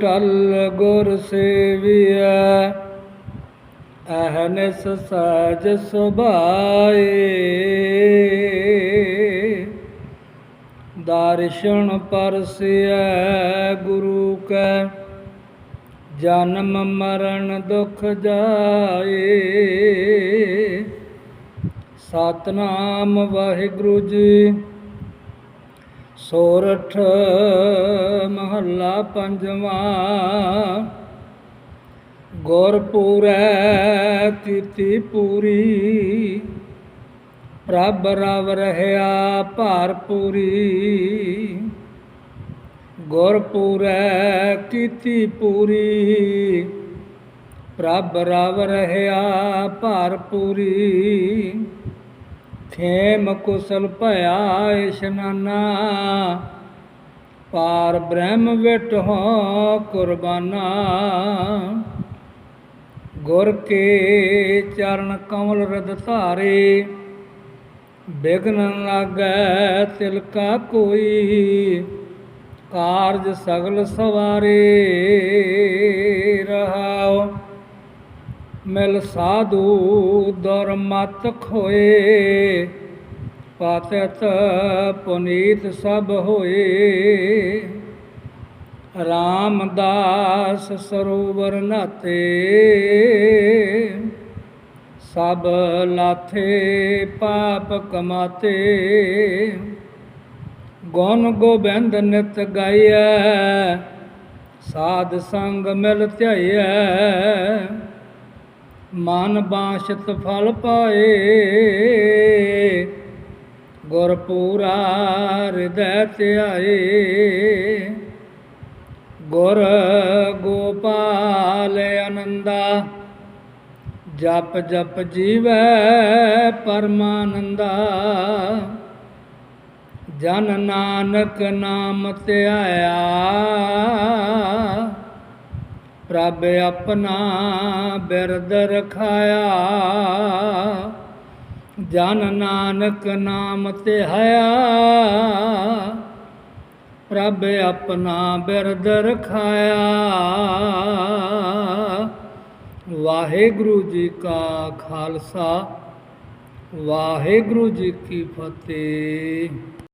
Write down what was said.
ਟਲ ਗੁਰ ਸੇਵੀਐ ਅਹਨਿਸ ਸਜ ਸੁਭਾਏ। ਦਰਸ਼ਨ ਪਰਸਿਐ ਗੁਰੂ ਕੈ, ਜਨਮ ਮਰਨ ਦੁਖ ਜਾਏ। ਸਤਨਾਮ ਵਾਹਿਗੁਰੂ ਜੀ। ਸੋਰਠ ਮਹੱਲਾ ਪੰਜਵਾਂ। ਗੁਰਪੂਰੈ ਕੀਤੀ ਪੂਰੀ, ਪ੍ਰਭ ਰਵ ਰਹਿਆ ਭਾਰਪੂਰੀ ਗੁਰਪੂਰੈ ਕੀਤੀ ਪੂਰੀ, ਪ੍ਰਭ ਰਵ ਰਹਿਆ ਭਰਪੂਰੀ ਖੇਮ ਕੁਸਲ ਭਇਆ ਇਸ਼ਨਾਨਾ ਪਾਰ ਬ੍ਰਹਮ ਵਿਟ ਹੋ ਕੁਰਬਾਨਾ। ਗੁਰ ਕੇ ਚਰਨ ਕਮਲ ਰਦ ਧਾਰੇ। ਬਿਗਨ ਨ ਲਾਗੈ ਤਿਲ ਕਾ ਕੋਈ। ਕਾਰਜ ਸਗਲ ਸਵਾਰੇ। ਮਿਲ ਸਾਧੂ, ਦਰ ਮਤ ਖੋਏ। ਪਾਤਤ ਪੁਨੀਤ ਸਭ ਹੋਏ। ਰਾਮਦਾਸ ਸਰੋਵਰ ਨਾਤੇ ਸਭ ਲਾਥੇ ਪਾਪ ਕਮਾਤੇ। ਗੁਣ ਗੋਬਿੰਦ ਨਿਤ ਗਾਈਐ। ਸਾਧ ਸੰਗ ਮਿਲ ਧਿਆਈਐ। ਮਨ ਬਾਸ਼ਤ ਫਲ ਪਾਏ। ਗੁਰ ਪੂਰਾ ਹਿਰਦੈ ਧਿਆਏ। ਗੁਰ ਗੋਪਾਲ ਆਨੰਦਾ, ਜਪ ਜਪ ਜੀਵੈ ਪਰਮਾਨੰਦਾ। ਜਨ ਨਾਨਕ ਨਾਮ ਧਿਆਇਆ। ਪ੍ਰਭ ਆਪਣਾ ਬਿਰਦ ਰਖਾਇਆ। ਜਨ ਨਾਨਕ ਨਾਮ ਤੇ ਹਾਇਆ। ਪ੍ਰਭ ਆਪਣਾ ਬਿਰਦ ਰਖਾਇਆ। ਵਾਹਿਗੁਰੂ ਜੀ ਕਾ ਖਾਲਸਾ, ਵਾਹਿਗੁਰੂ ਜੀ ਕੀ ਫਤਿਹ।